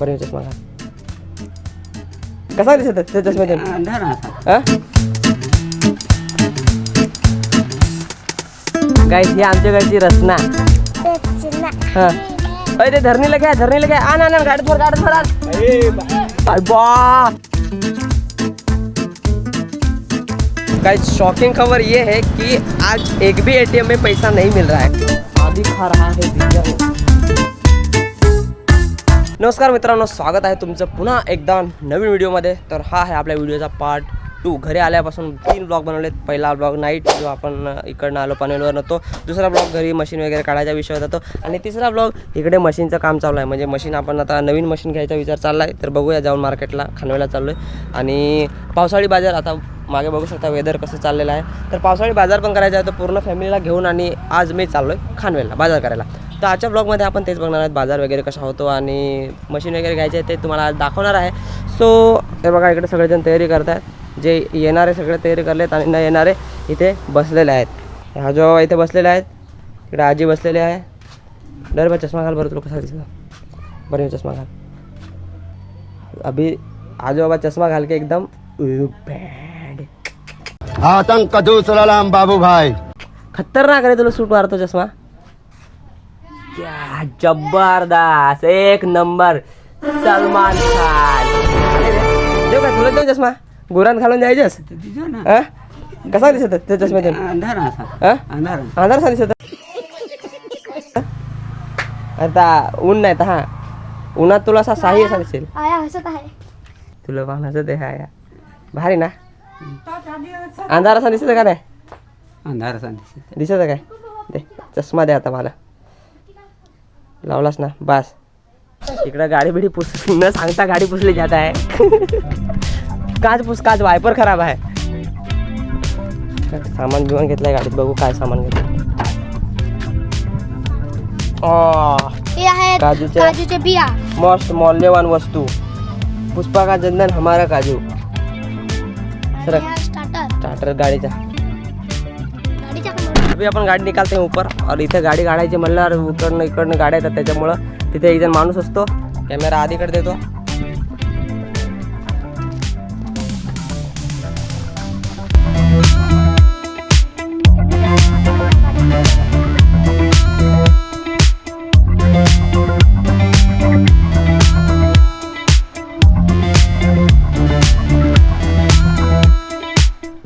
बरं चष्मा घाल कसा दिसत त्या चष्म्यातून हा गाईस ही आमच्याकडची रचना हा अरे ते धरणीला घ्या धरणीला घ्या आण आण आण, गाडीत भर गाडीत भर आण. अरे बा गाइस शॉकिंग खबर ये है कि आज एक भी एटीएम में पैसा नहीं मिल रहा है अभी खा रहा है भैया नमस्कार मित्रांनो स्वागत आहे तुमचं पुन्हा एकदा नवीन व्हिडिओमध्ये. तर हा आहे आपल्या व्हिडिओचा पार्ट टू घरी आल्यापासून तीन ब्लॉग बनवलेत. पहिला ब्लॉग नाईट जो आपण इकडनं आलो पनवेलवर नव्हतो दुसरा ब्लॉग घरी मशीन वगैरे काढायचा विषय होता तो. आणि तिसरा ब्लॉग इकडे मशीनचं काम चालू आहे. म्हणजे मशीन आपण आता नवीन मशीन घ्यायचा विचार चालला आहे तर बघूया जाऊन मार्केटला खानवेला चाललो आहे आणि पावसाळी बाजार आता मागे बघू शकता वेदर कसं चाललेलं आहे. तर पावसाळी बाजार पण करायचा आहे. तर पूर्ण फॅमिलीला घेऊन आणि आज मी चाललो आहे खानवेलला बाजार करायला. तर आजच्या ब्लॉगमध्ये आपण तेच बघणार आहोत बाजार वगैरे कसा होतो आणि मशीन वगैरे घ्यायचे ते तुम्हाला आज दाखवणार आहे. सो हे बघा इकडे सगळेजण तयारी करत आहेत जे येणारे सगळे तयारी करलेत आणि न येणारे इथे बसलेले आहेत. हा जो इथे बसलेले आहेत इकडे आजी बसलेले आहे. डर बा चष्मा घाल बरं तुला कसा दिसला. बरं चष्मा घाल. अभी आजोबा चष्मा घाल के एकदम आतंक दूसरा नाम बाबू भाई खतरनाक रे तुला सूट मारतो चष्मा. क्या जबरदस्त एक नंबर सलमान खान। देऊ का तुला देऊ चष्मा? गुरान घालून जायचंस हा? कसा दिसत त्या चष्म्यातून? अंधार असा. हा? अंधार. अंधार कसा दिसत आता ऊन नाही तर हा. उन्हात तुला असा साही असा दिसेल. आया हसत आहे. तुला पाहण्याचं ते हाय भारी ना? अंधार असा दिसत का नाही? अंधार असा दिसत दिसत काय? दे चष्मा दे आता मला. लावलास ना बास. इकडं गाडी बिडी पुस न सांगता गाडी पुसली जात आहे. काच पुस काच वायपर खराब आहे. सामान बिमान घेतलंय गाडीत बघू काय सामान घेतलं काजूच्या- काजूचे बिया. मोस्ट मौल्यवान वस्तू. पुष्पा का चंदन हमारा काजू. स्टार्टर स्टार्टर गाडीचा. अभी आपण गाडी निकालते ऊपर और इथे गाडी काढायची म्हणल्यावर उकडनं इकडनं गाड्या येतात त्याच्यामुळं तिथे एक जण माणूस असतो. कॅमेरा आधीकडे देतो.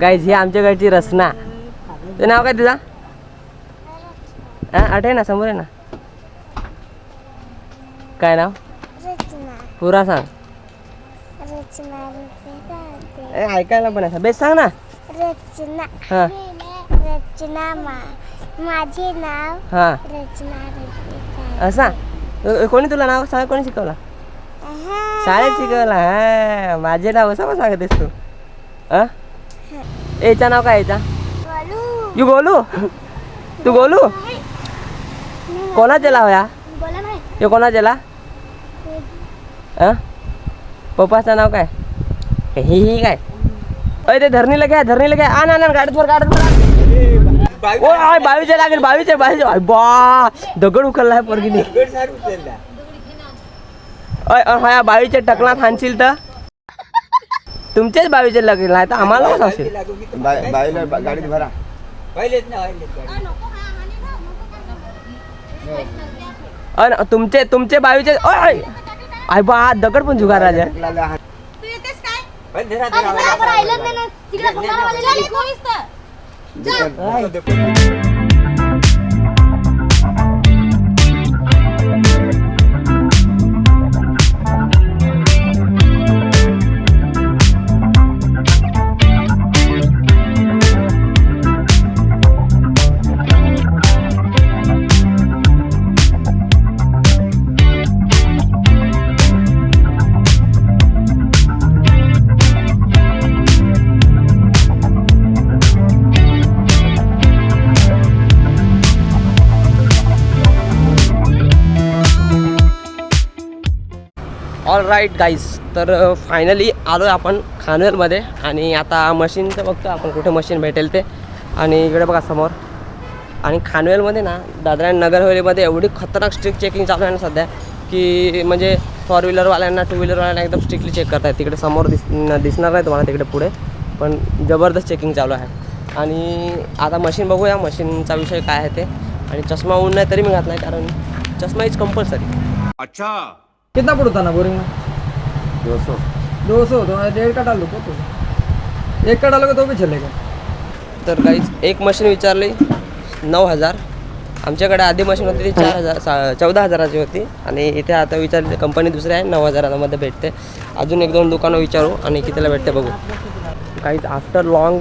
गाईज ही आमच्याकडची रचना. ते नाव काय तिचा हा आठ आहे ना समोर आहे ना? काय नाव? रचना. पुरा सांग. ए, ऐकायला पण असं. बेस सांग ना. रचना. हा. रचना मा माझे नाव हा. रचना असा. अ, कोणी तुला नाव सांग कोणी शिकवला? शाळेत शिकवला. हा माझे नाव असं पण सांगतेस तू. हा? याचं नाव काय याचा? बोलू यू गोलू? तू गोलू? कोणाचे लाव या बोला नाही हे कोणाचे ला हा पप्पाचं नाव काय? ही ही काय? अरे ते धरणीला घ्या धरणीला घ्या. आण आण गाडीत भर गाडीत. ओ आय बावीचे लागेल बावीचे बावीचे आय, बा दगड उकलला आहे पोरगीने. अय अ, हा बावीचे टकला थांबशील तर? तुमचेच बावीचे लागेल नाही तर आम्हाला कसं असेल बाई- बाईला बा- गाडीत भरा. अन तुमचे तुमचे बावीचे ओय. आय बा दगड पण जुगार राजा राहिलं नाही ना. तिकडे भंगारवाल्याला ऑल राईट गाईज तर फायनली आलो आहे आपण खानवेलमध्ये आणि आता मशीनचं बघतो आपण कुठे मशीन भेटेल ते. आणि इकडे बघा समोर. आणि खानवेलमध्ये ना दादरा आणि नगरहवेलीमध्ये एवढी खतरनाक स्ट्रिक्ट चेकिंग चालू आहे ना सध्या की म्हणजे फोर व्हीलरवाल्यांना टू व्हीलरवाल्यांना एकदम स्ट्रिक्टली चेक करतायत. तिकडे समोर दिस दिसणार नाही तुम्हाला तिकडे पुढे पण जबरदस्त चेकिंग चालू आहे. आणि आता मशीन बघूया मशीनचा विषय काय आहे ते. आणि चष्मा ऊन नाही तरी मी घातला आहे कारण चष्मा इज कंपल्सरी अच्छा. कितना पड़ता ना बोरिंग में? दो सौ। दो सौ तो डेढ़ का डाल दो तो एक का डालोगे तो भी चलेगा। तर काहीच एक मशीन विचारली नऊ हजार. आमच्याकडे आधी मशीन होती ती चार हजार सा चौदा हजाराची होती. आणि इथे आता विचारली कंपनी दुसरी आहे नऊ हजारामध्ये भेटते. अजून एक दोन दुकानं विचारू आणि कितीला भेटते बघू. काहीच after long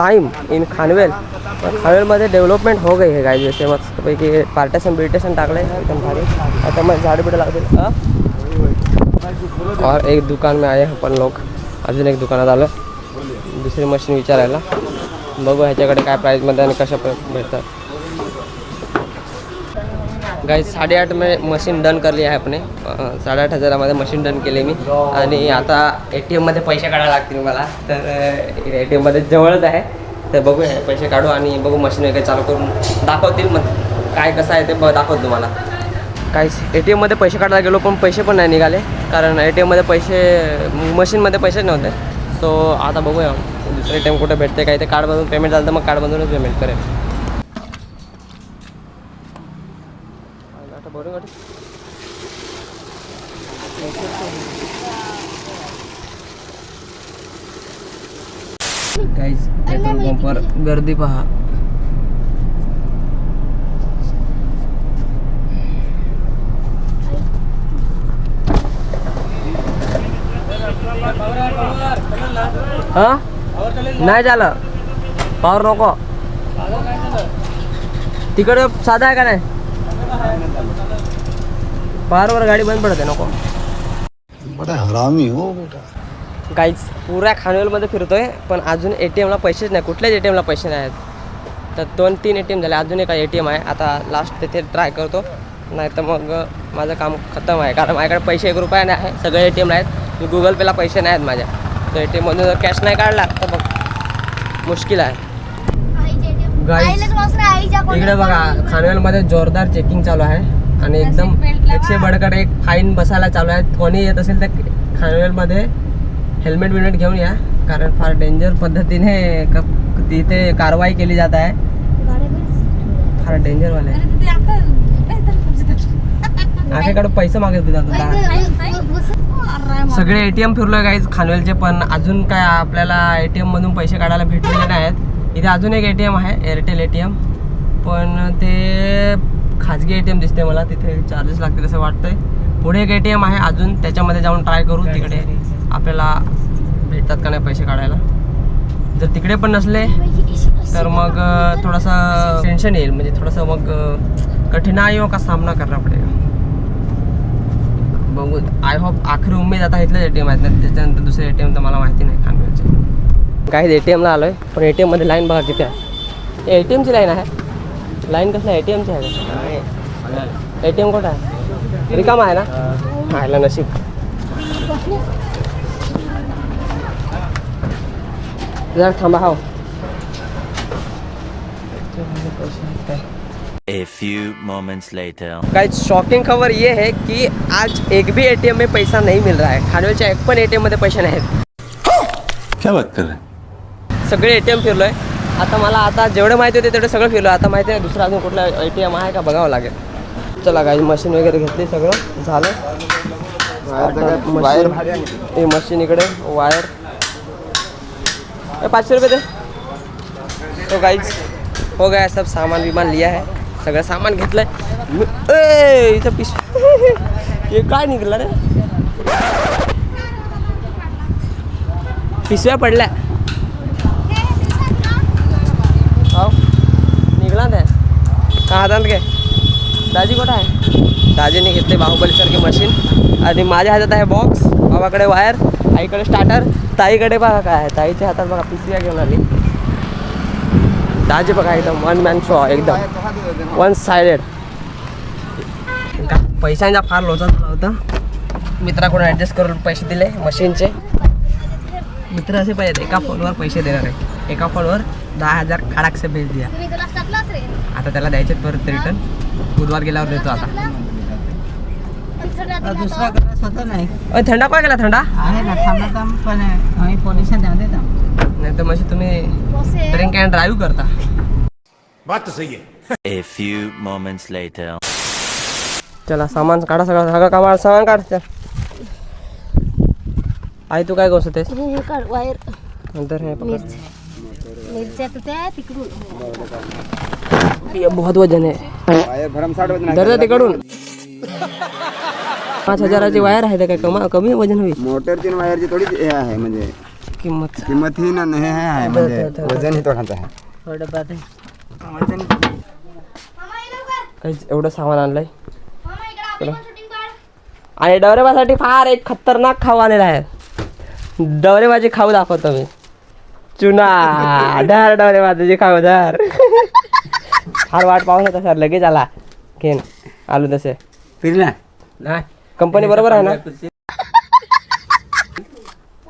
time in Khanvel खानवेलमध्ये development हो गई हे काही जसे मस्तपैकी पार्टेशन बिर्टेशन टाकलं आहे एकदम भारी. आता मग झाडं बिडं लागतील और एक दुकान में आए आपण लोक अजून एक दुकानात आलं. दुसरी मशीन विचारायला. बघू ह्याच्याकडे काय प्राईजमध्ये आणि कशा भेटतात. गाईज साडेआठ मे मशीन डन करली आहे आपने. साडेआठ हजारामध्ये मशीन डन केली मी. आणि आता ए टी एममध्ये पैसे काढायला लागतील मला. तर ए टी एममध्ये जवळच आहे. तर बघूया पैसे काढू आणि बघू मशीन वगैरे चालू करून दाखवतील. मग काय कसं आहे ते ब दाखवतो तुम्हाला. काहीच ए टी एममध्ये पैसे काढायला गेलो पण पैसे पण नाही निघाले. कारण ए टी एममध्ये पैसे मशीनमध्ये पैसेच नव्हते. सो आता बघूया दुसरे टाईम कुठे भेटते काय ते कार्डमधून पेमेंट झालं तर मग कार्डमधूनच पेमेंट करेल काहीच पेट्रोल पंपवर गर्दी पहा हा नाही झालं पावर नको तिकडे साधा आहे का नाही पावरवर गाडी बंद पडते नको बड़ा हरामी हो बेटा काहीच पुऱ्या खानवेलमध्ये फिरतोय पण अजून ए टी एमला पैसेच नाही. कुठल्याच ए टी एमला पैसे नाही आहेत. तर दोन तीन ए टी एम झाले. अजून एक ए टी एम आहे. आता लास्ट तिथे ट्राय करतो. नाही तर मग माझं काम खतम आहे. कारण माझ्याकडे पैसे एक रुपया नाही आहे. सगळे ए टी एमला आहेत गुगल पेला पैसे नाही आहेत माझ्या. तर ए टी एममधून जर कॅश नाही काढला तर मग मुश्किल आहे. इकडे बघा. खानवेलमध्ये जोरदार चेकिंग चालू आहे. आणि एकदम एकशे बडकड एक फाईन बसायला चालू आहे. कोणी येत असेल तर खानवेलमध्ये हेल्मेट विल्मेट घेऊन या. कारण फार डेंजर पद्धतीने क- तिथे कारवाई केली जात आहे. फार डेंजरवाले आखेकडे पैसे मागत होते सगळे एटीएम फिरलोय काहीच खानवेलचे पण अजून काय आपल्याला एटीएम मधून पैसे काढायला भेटलेले नाहीत. इथे अजून एक एटीएम आहे एअरटेल एटीएम पण ते खाजगी एटीएम दिसते मला तिथे चार्जेस लागतील असं वाटतंय. पुढे एक एटीएम आहे अजून त्याच्यामध्ये जाऊन ट्राय करू तिकडे आपल्याला भेटतात का नाही पैसे काढायला. जर तिकडे पण नसले तर मग थोडासा टेन्शन येईल म्हणजे थोडंसं मग कठिनाइयों का सामना करना पडेगा बघू आय होप आखरी उमेद आता इथलेच ए टी एम आहेत ना त्याच्यानंतर दुसरे ए टी एम तर मला माहिती नाही खानवेलचे. काही ए टी एमला आलो आहे पण ए टी एममध्ये लाईन बघा किती आहे. ए टी एमची लाईन आहे. लाईन कसं ए टी एमची आहे ए टी एम कुठं आहे? रिकामा आहे ना? आयला नशीब. जरा थांबा हो A few moments later. Guys shocking खबर ये है कि आज एक भी एटीएम में पैसा नहीं मिल रहा है। खानवेलच्या एक पण एटीएममध्ये पैसे नाही आहेत क्या बात कर रहे हैं? सगळे एटीएम फिरलोय. आता मला आता जेवढं माहिती होते तेवढं सगळं फिरलो आता माहिती आहे दुसरं अजून कुठला एम आहे का बघावं लागेल. चला गाई मशीन वगैरे घेतली सगळं. झालं. वायर मशीन हे मशीन इकडे. वायर पाचशे रुपये दे. तो गाईज हो गया हो, सब सामान विमान लिया है. सगळं सामान घेतलंय. ए इथं पिश हे काय निघलं रे? पिशव्या पडल्या हो निघला त्या का हातात घे. दाजी कुठं आहे? दाजीने घेतले बाहुबलीसारखी मशीन आणि माझ्या हातात आहे बॉक्स बाबाकडे वायर आईकडे स्टार्टर ताईकडे बघा काय आहे. ताईच्या हातात बघा पिशव्या घेऊन आली. दाजी बघा एकदम वन मॅन शो एकदम. वन सायडेड पैशांचा फार लोचा झाला होता. मित्राकडून ॲडजस्ट करून पैसे दिले मशीनचे मित्र असे पाहिजेत एका फोनवर पैसे देणार. आहे एका फोनवर दहा हजार खडाक से भेज दिया. आता त्याला द्यायचे परत रिटर्न बुधवार गेल्यावर देतो आता. दुसरा होता नाही. थंडा काय केला? थंडा? आहे ना थांबला पण आम्ही पोलिसांना द्या देता. नाही तर म्हणजे तुम्ही ड्रिंक अँड ड्राईव्ह करता. A few moments later. चला सामान काढा सगळं. सगळं कामा सामान काढ. चल. आई तू काय गोष्ट काढ वायर. नंतर हे ये बहुत वजन आहे. दर तिकडून. पाच हजाराची वायर आहे काय कमा कमी वजन होईल. मोटर तीन वायरची थोडी हे आहे म्हणजे किंमत. किंमत ही ना हे आहे म्हणजे वजन ही थोडाच आहे. काहीच एवढं सामान आणलंय. आणि डवरेबासाठी फार एक खतरनाक खाऊ आलेला आहे. डवरेबाजी खाऊ दाखवतो मी. चुना. धर डवरेबाजी खाऊ धर. फार वाट पाहून होता सर लगेच आला. घेन आलो तसे. फिरला? नाही. कंपनी बरोबर आहे ना?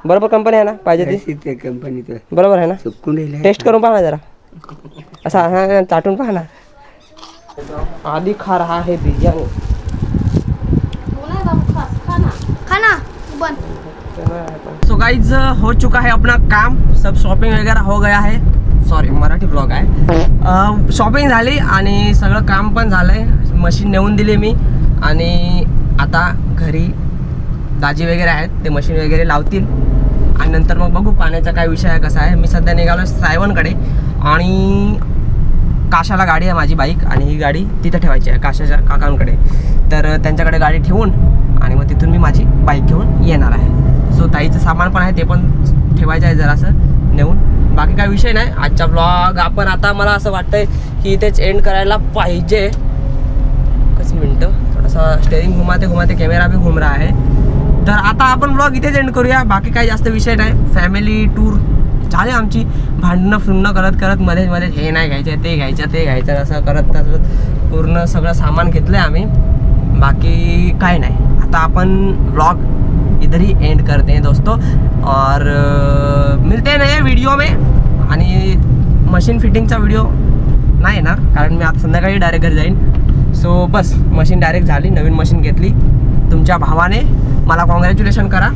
बरोबर कंपनी आहे ना? पाहिजे ती? कंपनीत बरोबर आहे ना? चुकून राहिले टेस्ट करून पहा ना जरा. असा हा चाटून पहा ना. आधी खा रहा है बिरयानी खाना बन सो गाइज हो चुका है अपना काम। सब शॉपिंग वगैरह हो गया है। सॉरी मराठी ब्लॉग आहे। शॉपिंग झाली आणि सगळं काम पण झालंय. मशीन नेऊन दिली मी. आणि आता घरी दाजी वगैरे आहेत ते मशीन वगैरे लावतील. आणि नंतर मग बघू पाण्याचा काय विषय आहे कसा आहे. मी सध्या निघालो सायवनकडे. आणि काशाला गाडी आहे माझी बाईक. आणि ही गाडी तिथं ठेवायची आहे काशाच्या काकांकडे. तर त्यांच्याकडे गाडी ठेवून आणि मग तिथून मी माझी बाईक घेऊन येणार आहे. सो ताईचं सामान पण आहे ते पण ठेवायचं आहे जरासं नेऊन. बाकी काय विषय नाही. आजचा ब्लॉग आपण आता मला असं वाटतंय की इथेच एंड करायला पाहिजे. कसं मिनटं. थोडासा स्टेरिंग घुमाते घुमाते कॅमेरा बी घुमरा आहे तर आता आपण ब्लॉग इथेच एंड करूया. बाकी काही जास्त विषय नाही. फॅमिली टूर झाले आमची. भांडणं फिरणं करत करत मध्ये मध्ये हे नाही घ्यायचं ते घ्यायचं ते घ्यायचं असं करत करत पूर्ण सगळं सामान घेतलं आहे आम्ही. बाकी काय नाही. आता आपण ब्लॉग इधर ही एंड करते हैं दोस्तों। और मिलते हैं नए वीडियो में। आणि मशीन फिटिंगचा व्हिडिओ नाही ना कारण मी आता संध्याकाळी डायरेक्ट घरी जाईन. सो बस मशीन डायरेक्ट झाली नवीन मशीन घेतली. तुमच्या भावाने मला कॉंग्रॅच्युलेशन करा.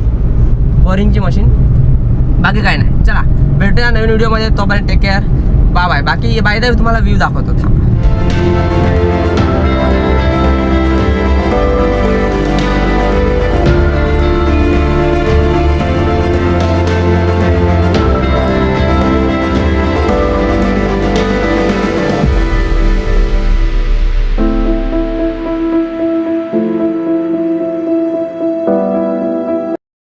बोरिंगची मशीन बाकी काय नाही. चला भेटूया नवीन व्हिडिओमध्ये तोपर्यंत टेक केअर बाय बाय बाकी बाय तुम्हाला व्ह्यू दाखवतो. थांबा